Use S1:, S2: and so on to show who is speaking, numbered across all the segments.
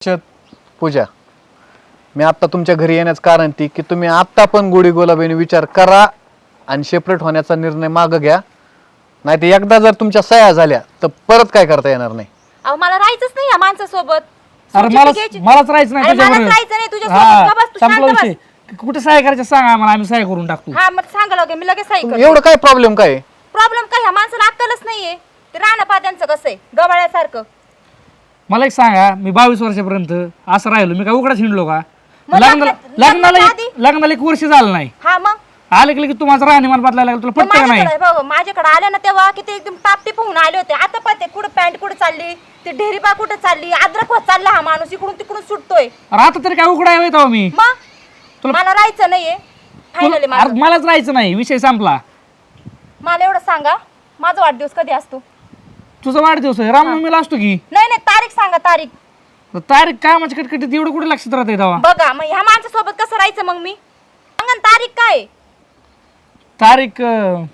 S1: पूजा मी आत्ता तुमच्या घरी येण्याचं कारण ती की तुम्ही आत्ता पण गोडी गुलाबीने विचार करा आणि सेपरेट होण्याचा निर्णय मागं घ्या नाही तर एकदा जर तुमच्या सह्या झाल्या तर परत काय करता येणार नाही
S2: अहो मला राहायचंच नाही या माणसासोबत
S3: अरे. मलाच राहायचं नाही
S2: अरे मलाच
S3: तुझ्याबरोबर.
S2: राहायचं नाही तुझ्यासोबत. का बस तू
S3: संपला
S2: शांत बस.
S3: विषय कुठे सहाय करायचं सांग आम्हाला आम्ही सहाय करून टाकतो
S2: हा मग सांगा लगे मी लगेच करते
S1: एवढं काय प्रॉब्लेम काय आहे?
S2: प्रॉब्लेम काय ह्या माणसाला अक्कलच नाहीये ते राणा पाद्यांचं कसं आहे गबाळ्यासारखं
S3: मला एक सांगा मी बावीस वर्षापर्यंत असं राहिलो मी काय उघडाच हिंडलो का?
S2: मग
S3: लग्नाला
S2: लग्न-
S3: लग्नाला एक- लग्नाला एक वर्ष झालं नाही.
S2: हा मग?
S3: आले की लगेच तू माझं राहणीमान बदलायला लागलं तुला पटतं का नाही?
S2: माझ्याकडे बघ माझ्याकडे आले ना तेव्हा किती एकदम टापटीप होऊन आले होते. आता पाहते कुठं पॅन्ट कुठं चालली ती ढेरीबा कुठं चालली अद्रक होत चालला हा माणूस इकडून तिकडून सुटतोय.
S3: अरे आता तरी काय उघडा येतो मी?
S2: मग?
S3: तुला-
S2: मला राहायचं नाहीये. फायनली
S3: तुला- अरे मलाच राहायचं नाही विषय संपला.
S2: मला एवढं सांगा माझा वाढदिवस कधी असतो?
S3: तुझा वाढदिवस आहे. रामनवमीला असतो की?
S2: नाही नाही तारीख सांगा तारीख.
S3: तर तारीख कामाच्या कटकटीत? एवढं कुठे लक्षात राहते तेव्हा?
S2: बघा मग ह्या माणसासोबत कसं राहायचं मग मी? सांगा ना तारीख काय आहे?
S3: तारीख अं,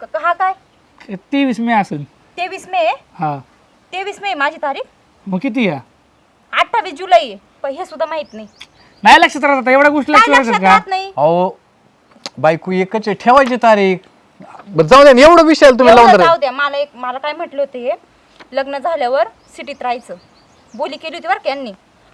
S2: क- क- हा काय?
S3: तेवीस मे असेल.
S2: तेवीस मे? आहे?
S3: हा.
S2: तेवीस मे आहे माझी तारीख?
S3: मग किती या
S2: अठ्ठावीस जुलै आहे. पण हे सुद्धा माहीत नाही.
S3: नाही लक्षात राहत एवढ्या गोष्टी
S2: काय
S3: लक्षात
S2: लक्षात
S3: राहतात का?
S2: राहत नाही.
S1: अहो बायको एकच आहे ठेवायची तारीख. बरं, जाऊ द्या ना, एवढं विषय तुम्ही लावून
S2: एवढं
S1: धरा.
S2: जाऊ द्या मला एक मला काय म्हटलं होते हे? लग्न झाल्यावर सिटीत राहायचं. बोली केली होती बरं का यांनी.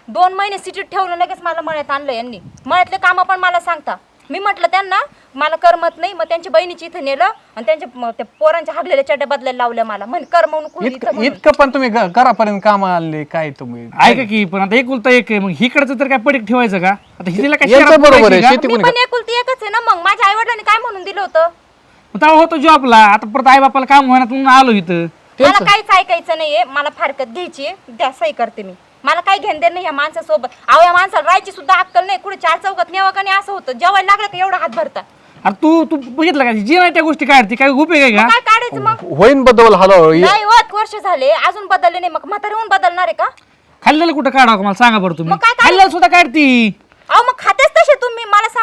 S2: दोन महिने सिटीत ठेवलं लगेच मला मळ्यात आणलं यांनी. मळ्यातले कामं पण मला सांगता. मी म्हटलं त्यांना मला करमत नाही मग त्यांच्या बहिणीची इथं नेलं आणि त्यांच्या म- त्या पोरांच्या हागलेल्या चड्ड्या बदलायला लावल्या मला. म्हण इथं
S1: इतकं
S2: म्हणून.
S1: इतकं पण तुम्ही घ- घरापर्यंत काम आले काय तुम्ही?
S3: ऐका की पण आता एकुलता एक आहे मग हिकडचं तर काय पडीक ठेवायचं का? आता हिला काय
S1: यांचं
S3: शहरात
S1: बरोबर आहे,
S3: बोलायची का?
S1: शेती-
S2: मी
S1: कोणी
S2: पण एकुलती एकच आहे ना मग माझ्या आई वडिलांनी काय म्हणून दिलं होतं?
S3: तेव्हा होतो जॉबला आता परत आई बापाला काम होणार म्हणून आलो इथं.
S2: मला काहीच ऐकायचं नाहीये. मला फारकत घ्यायची. द्या सही करते मी. मला काही घेण देण नाही या माणसासोबत. अहो या माणसाला राहायची सुद्धा अक्कल नाही. कुठे चार चौकात नेवा का नाही असं होतं. जेवायला लागलं का एवढा हात भरता?
S3: अरे तू तू बघितलं का? जी नाही त्या गोष्टी काढते काय उपयोग आहे का?
S2: काय काढायचं मग?
S1: होईन बदल हळूहळू. ये-
S2: नाही होत वर्ष झाले. अजून बदलले नाही. मग म्हातारे होऊन बदलणार आहे का?
S3: खाल्लेलं कुठं काढावं का? मला सांगा बरं तुम्ही.
S2: मग काय काढ-
S3: खाल्लेलं सुद्धा काढती.
S2: अहो मग खातेच मला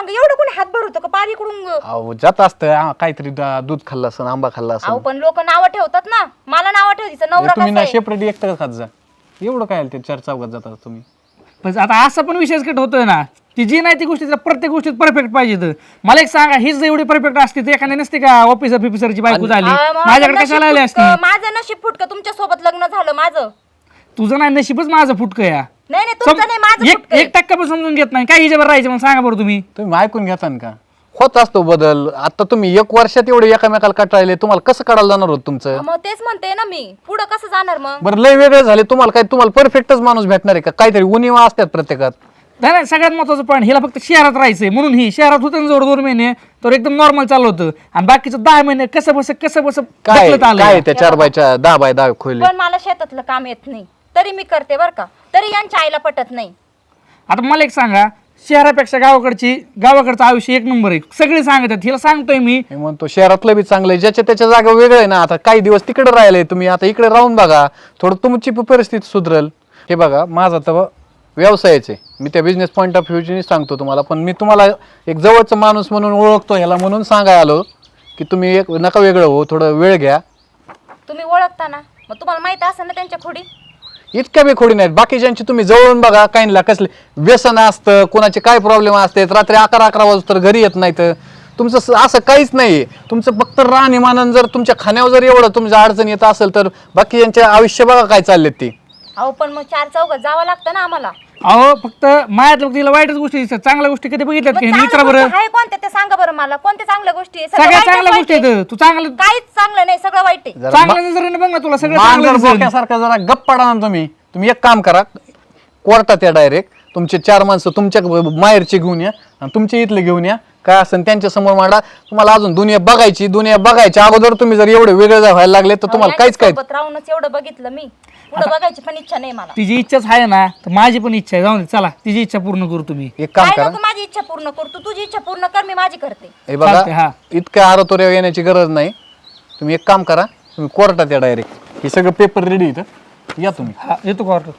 S2: सांगा एवढं कोणी हात भरवतो का? पार इकडून
S1: अहो जात असतं हा, काहीतरी दा- दूध खाल्लं असं आंबा खाल्ला
S2: अहो
S1: असं
S2: पण लोक नावं ठेवतात ना. मला नावं ठेवतीचं नवरा
S1: तुम्ही
S2: कसा
S1: ना
S2: आहे?
S1: एकटं खात जा. एवढं काय ते चार चौकात जातात तुम्ही.
S3: पण आता असं पण विशेष कट होतोय ना ती जी नाही ती गोष्टी प्रत्येक गोष्टीत परफेक्ट पाहिजे तर. मला एक सांगा हीच जर एवढी परफेक्ट असते तर एखादी नसते का ऑफिसर फिफिसरची बायको झाली?
S2: अहो, माझं
S3: माझ्याकडे
S2: नशीब
S3: कशाला आली असती?
S2: फुटकं, माझं नशीब फुटकं तुमच्यासोबत लग्न झालं माझं.
S3: तुझं नाही नशीबच माझं फुटकं या.
S2: नाही नाही तुमचं नाही माझं
S3: एक
S2: फुटकं
S3: एक टक्का पण समजून घेत नाही. काय हिच्यावर राहायचं मला सांगा बरं तुम्ही.
S1: तुम्ही ऐकून घेता ना का? होत असतो बदल. आता तुम्ही एक वर्षात एवढे एकामेकाला कटाळले तुम्हाला कसं काढायला जाणार होत तुमचं?
S2: मग तेच म्हणते ना मी. पुढं कसं जाणार मग?
S1: बरं लय वेगळे झाले. तुम्हाला काय तुम्हाला परफेक्टच माणूस भेटणार आहे का? काहीतरी उणीवा असतात प्रत्येकात.
S3: नाही नाही सगळ्यात महत्वाचं पॉईंट हिला फक्त शहरात राहायचंय म्हणून ही. शहरात होतं ना जोड दोन महिने तर एकदम नॉर्मल चाललं होतं. आणि बाकीचं दहा महिने कसं बस कसं बस
S1: काय
S3: ढकलत आलं.
S1: काय त्या चार बायच्या दहा बाय दहा खोले?
S2: पण मला शेतातलं काम येत नाही. तरी मी करते बर का. तरी यांच्या आईला पटत नाही.
S3: आता मला एक सांगा शहरापेक्षा गावाकडची गावाकडचं आयुष्य एक नंबर आहे. सगळे सांगतात हिला सांगतोय मी.
S1: मी म्हणतो शहरातलं बी चांगलं आहे. ज्याच्या त्याच्या जागा वेगळं आहे ना आता काही दिवस तिकडे राहिले तुम्ही. आता इकडे राहून बघा थोडं तुमची प- परिस्थिती सुधरल. हे बघा माझा तर व्यवसायाचे मी त्या बिझनेस पॉईंट ऑफ व्ह्यूची सांगतो तुम्हाला. पण मी तुम्हाला एक जवळचा माणूस म्हणून ओळखतो ह्याला म्हणून सांगाय आलो की तुम्ही एक नका वेगळं हो थोडं वेळ घ्या.
S2: तुम्ही ओळखता ना. मग तुम्हाला माहीत असेल ना त्यांच्या खोडी
S1: इतक्या बी खोडी नाहीत. बाकीच्यांची तुम्ही जवळून बघा काहींना कसले व्यसन असतं कोणाचे काय प्रॉब्लेम असतात रात्री अकरा अकरा वाजता तर घरी येत नाहीत. तुमचं असं काहीच नाही तुमचं फक्त राहणीमानन जर तुमच्या खाण्यावर जर एवढं तुमच्या अडचण येत असेल तर बाकी यांचे आयुष्य बघा काय चाललेत ते.
S2: अहो पण मग चार चौकात जावं लागतं ना आम्हाला.
S3: अहो फक्त फक्त तिला वाईटच गोष्टी दिसतात चांगल्या गोष्टी कधी बघितल्यात
S2: मग
S3: की
S2: चांगल्या
S3: विचारा बरं
S2: आहे कोणत्या ते सांगा बरं मला कोणत्या चांगल्या गोष्टी आहे? सगळं
S3: सगळ्या
S2: वाईटच
S3: चांगल्या गोष्टी
S2: आहे.
S3: आहेत तू चांगलं
S2: काहीच चांगलं नाही सगळं वाईट आहे
S1: जरा
S3: चांगल्या नजरेने बघ ना तुला सगळं
S1: मान
S3: चांगलं
S1: जर
S3: दिसेल.
S1: बोक्यासारखं जरा गप्प पडा ना तुम्ही तुम्ही एक काम करा कोर्टात या डायरेक्ट तुमचे चार माणसं तुमच्या माहेरचे घेऊन या आणि तुमचे इथले घेऊन या. काय असेल त्यांच्यासमोर मांडा. तुम्हाला अजून दुनिया बघायची दुनिया बघायच्या अगोदर तुम्ही जर एवढे वेगळे जर व्हायला लागले तर तुम्हाला काहीच काय
S2: सोबत राहूनच एवढं बघितलं मी. पुढे बघायची पण इच्छा नाही मला.
S3: तिची इच्छाच आहे ना तर माझी पण इच्छा आहे. जाऊन दे, चला तिची इच्छा पूर्ण करू तुम्ही.
S1: एक काम
S2: काय
S1: करा.
S2: नको माझी इच्छा पूर्ण कर. तू तुझी इच्छा पूर्ण कर मी माझी करते.
S1: हे बघा
S3: हा.
S1: इतकं आरोतोऱ्या येण्याची गरज नाही. तुम्ही एक काम करा तुम्ही कोर्टात या डायरेक्ट हे सगळं पेपर रेडी इथं या तुम्ही.
S3: हा येतो का ऑर्डर